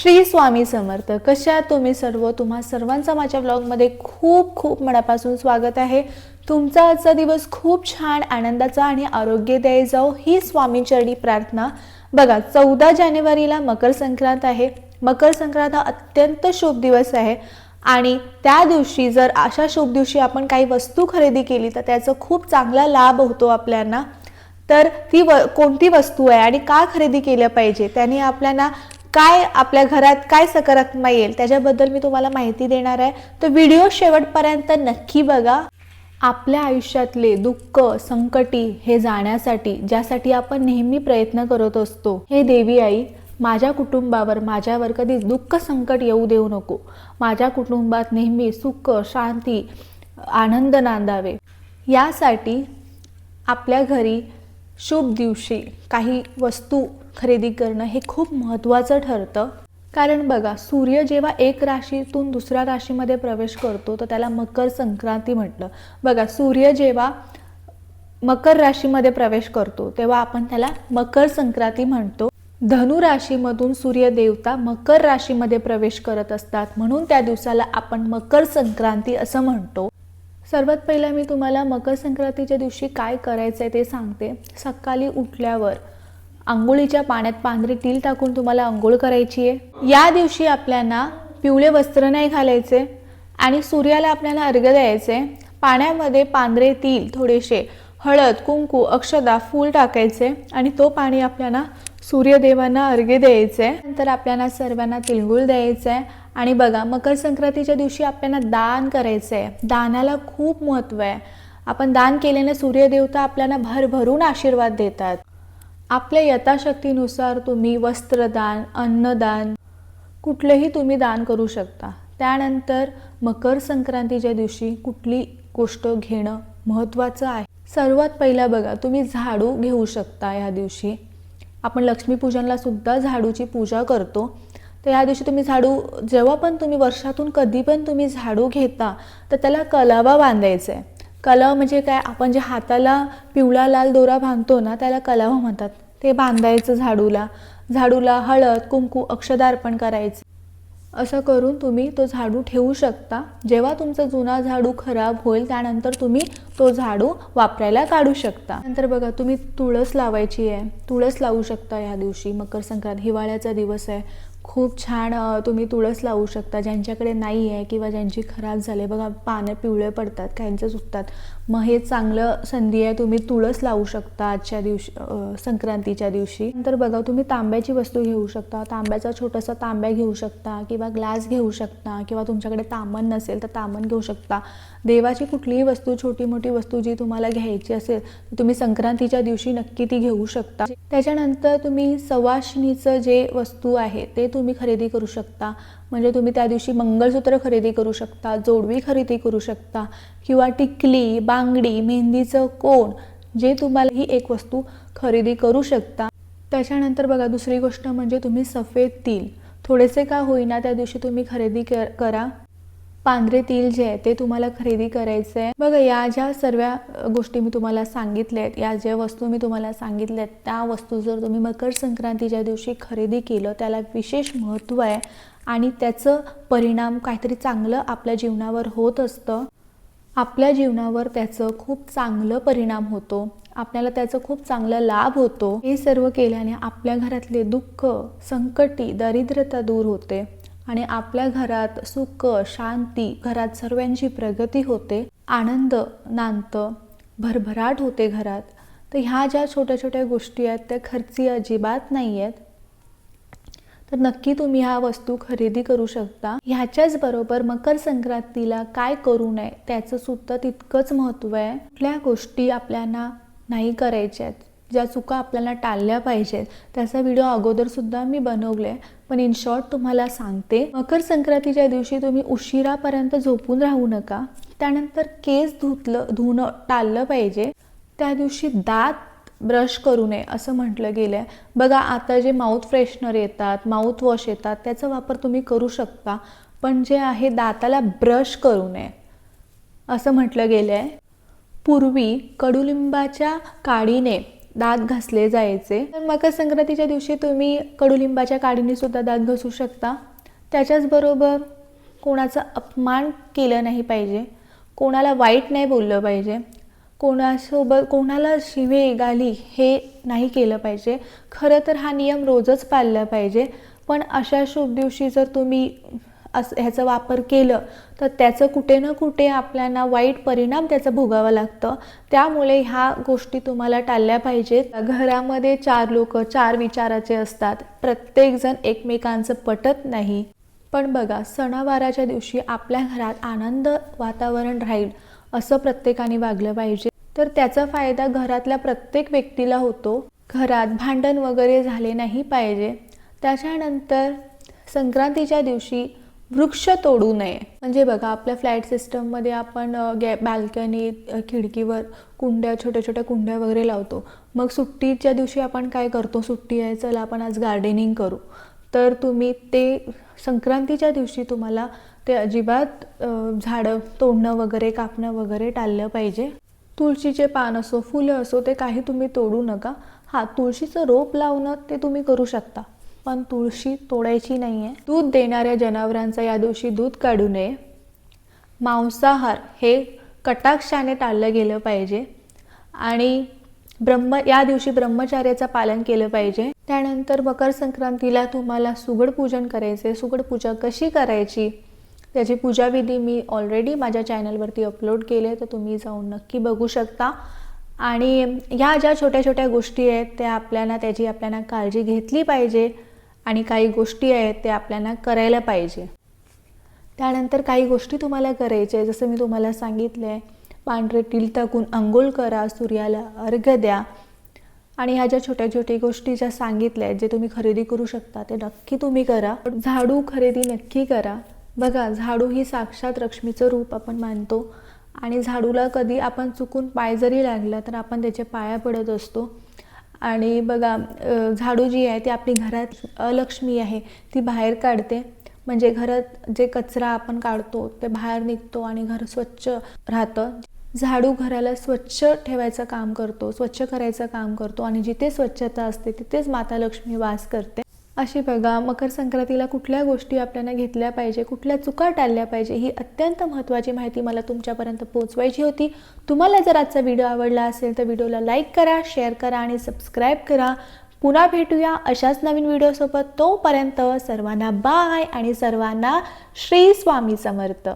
श्री स्वामी समर्थ कशा तुम्ही सर्व? तुम्हा सर्वांचा माझ्या ब्लॉगमध्ये खूप खूप मनापासून स्वागत आहे. तुमचा आजचा दिवस खूप छान आनंदाचा आणि आरोग्यदायी जाओ ही स्वामीचरणी प्रार्थना. बघा चौदा जानेवारीला मकर संक्रांत आहे. मकर संक्रांत हा अत्यंत शुभ दिवस आहे. आणि त्या दिवशी जर अशा शुभ दिवशी आपण काही वस्तू खरेदी केली तर त्याचा खूप चांगला लाभ होतो आपल्याला. तर ती व कोणती वस्तू आहे आणि का खरेदी केलं पाहिजे? त्याने आपल्याला काय आपल्या घरात काय सकारात्मक येईल त्याच्याबद्दल मी तुम्हाला माहिती देणार आहे. तर व्हिडिओ शेवटपर्यंत नक्की बघा. आपल्या आयुष्यातले दुःख संकटी हे जाण्यासाठी ज्यासाठी आपण नेहमी प्रयत्न करत असतो. हे देवी आई माझ्या कुटुंबावर माझ्यावर कधी दुःख संकट येऊ देऊ नको. माझ्या कुटुंबात नेहमी सुख शांती आनंद नांदावे. यासाठी आपल्या घरी शुभ दिवशी काही वस्तू खरेदी करणं हे खूप महत्त्वाचं ठरतं. कारण बघा सूर्य जेव्हा एक राशीतून दुसऱ्या राशीमध्ये प्रवेश करतो तर त्याला मकर संक्रांती म्हटलं. बघा सूर्य जेव्हा मकर राशीमध्ये प्रवेश करतो तेव्हा आपण त्याला मकर संक्रांती म्हणतो. धनु राशीमधून सूर्य देवता मकर राशीमध्ये प्रवेश करत असतात म्हणून त्या दिवसाला आपण मकर संक्रांती असं म्हणतो. सर्वात पहिलं मी तुम्हाला मकर संक्रांतीच्या दिवशी काय करायचं आहे ते सांगते. सकाळी उठल्यावर आंघोळीच्या पाण्यात पांढरे तील टाकून तुम्हाला आंघोळ करायची आहे. या दिवशी आपल्याला पिवळे वस्त्र नाही घालायचे आणि सूर्याला आपल्याला अर्घ्य द्यायचे. पाण्यामध्ये पांढरे तीळ थोडेसे हळद कुंकू अक्षदा फूल टाकायचे आणि तो पाणी आपल्याला सूर्यदेवांना अर्घ्य द्यायचे. नंतर आपल्याला सर्वांना तिळगुळ द्यायचं आहे आणि बघा मकर संक्रांतीच्या दिवशी आपल्याला दान करायचं. आहे दानाला खूप महत्त्व आहे. आपण दान केल्याने सूर्यदेवता आपल्याला भरभरून आशीर्वाद देतात. आपल्या यथाशक्तीनुसार तुम्ही वस्त्रदान अन्नदान कुठलंही तुम्ही दान करू शकता. त्यानंतर मकर संक्रांतीच्या दिवशी कुठली गोष्ट घेणं महत्त्वाचं आहे? सर्वात पहिला बघा तुम्ही झाडू घेऊ शकता या दिवशी. आपण लक्ष्मीपूजनला सुद्धा झाडूची पूजा करतो. तर या दिवशी तुम्ही झाडू जेव्हा पण तुम्ही वर्षातून कधी पण तुम्ही झाडू घेता तर त्याला कलावा बांधायचा आहे कलाव म्हणजे काय? आपण जे हाताला पिवळा लाल दोरा बांधतो ना त्याला कलावा म्हणतात. ते बांधायचं झाडूला. झाडूला हळद कुंकू अक्षदार्पण करायचं. असं करून तुम्ही तो झाडू ठेवू शकता. जेव्हा तुमचा जुना झाडू खराब होईल त्यानंतर तुम्ही तो झाडू वापरायला काढू शकता. नंतर बघा तुम्ही तुळस लावायची आहे. तुळस लावू शकता या दिवशी. मकर संक्रांत हिवाळ्याचा दिवस आहे. खूप छान तुम्ही तुळस लावू शकता ज्यांच्याकडे नाही आहे किंवा ज्यांची खराब झाले बघा पानं पिवळे पडतात काहींचे सुटतात मग हे चांगलं संधी आहे तुम्ही तुळस लावू शकता आजच्या दिवशी संक्रांतीच्या दिवशी. नंतर बघा तुम्ही तांब्याची वस्तू घेऊ शकता. तांब्याचा छोटासा तांब्या घेऊ शकता किंवा ग्लास घेऊ शकता किंवा तुमच्याकडे तामण नसेल तर तामण घेऊ शकता. देवाची कुठलीही वस्तू छोटी मोठी वस्तू जी तुम्हाला घ्यायची असेल तर तुम्ही संक्रांतीच्या दिवशी नक्की ती घेऊ शकता. त्याच्यानंतर तुम्ही सवाशिनीचं जे वस्तू आहे ते तुम्ही खरेदी करू शकता. म्हणजे तुम्ही त्या दिवशी मंगळसूत्र खरेदी करू शकता जोडवी खरेदी करू शकता किंवा टिकली बांगडी मेहंदीचं कोण जे तुम्हाला ही एक वस्तू खरेदी करू शकता. त्याच्यानंतर बघा दुसरी गोष्ट म्हणजे तुम्ही सफेद तिल. थोडेसे का होईना त्या दिवशी तुम्ही खरेदी कर करा. पांढरे तेल जे आहे ते तुम्हाला खरेदी करायचं आहे बघा या ज्या सर्व गोष्टी मी तुम्हाला सांगितल्या आहेत या ज्या वस्तू मी तुम्हाला सांगितल्या आहेत त्या वस्तू जर तुम्ही मकर संक्रांतीच्या दिवशी खरेदी केलं त्याला विशेष महत्त्व आहे आणि त्याचं परिणाम काहीतरी चांगलं आपल्या जीवनावर होत असतं. आपल्या जीवनावर त्याचं खूप चांगलं परिणाम होतो. आपल्याला त्याचा खूप चांगला लाभ होतो. हे सर्व केल्याने आपल्या घरातले दुःख संकटी दरिद्रता दूर होते. आणि आपल्या घरात सुख शांती घरात सर्वांची प्रगती होते आनंद नांदतं भरभराट होते घरात. तर ह्या ज्या छोट्या छोट्या गोष्टी आहेत त्या खर्ची अजिबात नाही आहेत. तर नक्की तुम्ही ह्या वस्तू खरेदी करू शकता. ह्याच्याच बरोबर मकर संक्रांतीला काय करू नये त्याचं सुद्धा तितकंच महत्त्व आहे. कुठल्या गोष्टी आपल्याला नाही करायच्या आहेत ज्या चुका आपल्याला टाळल्या पाहिजेत त्याचा व्हिडिओ अगोदरसुद्धा मी बनवले पण इन शॉर्ट तुम्हाला सांगते मकर संक्रांतीच्या दिवशी तुम्ही उशिरापर्यंत झोपून राहू नका. त्यानंतर केस धुतलं धुणं टाळलं पाहिजे. त्या दिवशी दात ब्रश करू नये असं म्हटलं गेलं आहे बघा आता जे माउथ फ्रेशनर येतात माउथ वॉश येतात त्याचा वापर तुम्ही करू शकता. पण जे आहे दाताला ब्रश करू नये असं म्हटलं गेलं आहे पूर्वी कडुलिंबाच्या काडीने दात घासले जायचे. तर मकर संक्रांतीच्या दिवशी तुम्ही कडुलिंबाच्या काडीने सुद्धा दात घासू शकता. त्याच्याचबरोबर कोणाचा अपमान केलं नाही पाहिजे. कोणाला वाईट नाही बोललं पाहिजे. कोणासोबत कोणाला शिवे गाली हे नाही केलं पाहिजे. खरं तर हा नियम रोजच पाळला पाहिजे. पण अशा शुभ दिवशी जर तुम्ही असं ह्याचा वापर केलं तर त्याचं कुठे ना कुठे आपल्याला वाईट परिणाम त्याचा भोगावा लागतं. त्यामुळे ह्या गोष्टी तुम्हाला टाळल्या पाहिजेत. घरामध्ये चार लोक चार विचाराचे असतात. प्रत्येकजण एकमेकांचं पटत नाही. पण बघा सणावाराच्या दिवशी आपल्या घरात आनंद वातावरण राहील असं प्रत्येकाने वागलं पाहिजे. तर त्याचा फायदा घरातल्या प्रत्येक व्यक्तीला होतो. घरात भांडण वगैरे झाले नाही पाहिजे. त्याच्यानंतर संक्रांतीच्या दिवशी वृक्ष तोडू नये. म्हणजे बघा आपल्या फ्लॅट सिस्टममध्ये आपण गॅ बाल्कनी खिडकीवर कुंड्या छोट्या छोट्या कुंड्या वगैरे लावतो. मग सुट्टीच्या दिवशी आपण काय करतो? सुट्टी आहे चला आपण आज गार्डनिंग करू. तर तुम्ही ते संक्रांतीच्या दिवशी तुम्हाला ते अजिबात झाडं तोडणं वगैरे कापणं वगैरे टाळलं पाहिजे. तुळशीचे पान असो फुलं असो ते काही तुम्ही तोडू नका. हां तुळशीचं रोप लावणं ते तुम्ही करू शकता. पण तुळशी तोडायची नाही आहे दूध देणाऱ्या जनावरांचा या दिवशी दूध काढू नये. मांसाहार हे कटाक्षाने टाळलं गेलं पाहिजे. आणि ब्रह्म या दिवशी ब्रह्मचार्याचं पालन केलं पाहिजे. त्यानंतर मकर संक्रांतीला तुम्हाला सुगड पूजन करायचे. सुगड पूजा कशी करायची? त्याची पूजाविधी मी ऑलरेडी माझ्या चॅनलवरती अपलोड केले तर तुम्ही जाऊन नक्की बघू शकता. आणि ह्या ज्या छोट्या छोट्या गोष्टी आहेत त्या आपल्याला त्याची आपल्याला काळजी घेतली पाहिजे. आणि काही गोष्टी आहेत त्या आपल्याला करायला पाहिजे. त्यानंतर काही गोष्टी तुम्हाला करायच्या आहे जसं मी तुम्हाला सांगितलं आहे पांढरे टील टाकून अंघोळ करा सूर्याला अर्घ्य द्या. आणि ह्या ज्या छोट्या छोट्या गोष्टी ज्या सांगितल्या आहेत जे तुम्ही खरेदी करू शकता ते नक्की तुम्ही करा. झाडू खरेदी नक्की करा. बघा झाडू ही साक्षात लक्ष्मीचं रूप आपण मानतो. आणि झाडूला कधी आपण चुकून पाय जरी लागला तर आपण त्याच्या पाया पडत असतो. आणि बघा झाडू जी आहे ती आपली घरात अलक्ष्मी आहे ती बाहेर काढते. म्हणजे घरात जे कचरा आपण काढतो ते बाहेर निघतो आणि घर स्वच्छ राहतं. झाडू घराला स्वच्छ ठेवायचं काम करतो स्वच्छ करायचं काम करतो आणि जिथे स्वच्छता असते तिथेच माता लक्ष्मी वास करते. अशी बघा मकर संक्रांतीला कुठल्या गोष्टी आपल्याला घेतल्या पाहिजे कुठल्या चुका टाळल्या पाहिजे ही अत्यंत महत्त्वाची माहिती मला तुमच्यापर्यंत पोहोचवायची होती. तुम्हाला जर आजचा व्हिडिओ आवडला असेल तर व्हिडिओला लाईक करा शेअर करा आणि सबस्क्राईब करा. पुन्हा भेटूया अशाच नवीन व्हिडिओसोबत. तोपर्यंत सर्वांना बाय आणि सर्वांना श्री स्वामी समर्थ.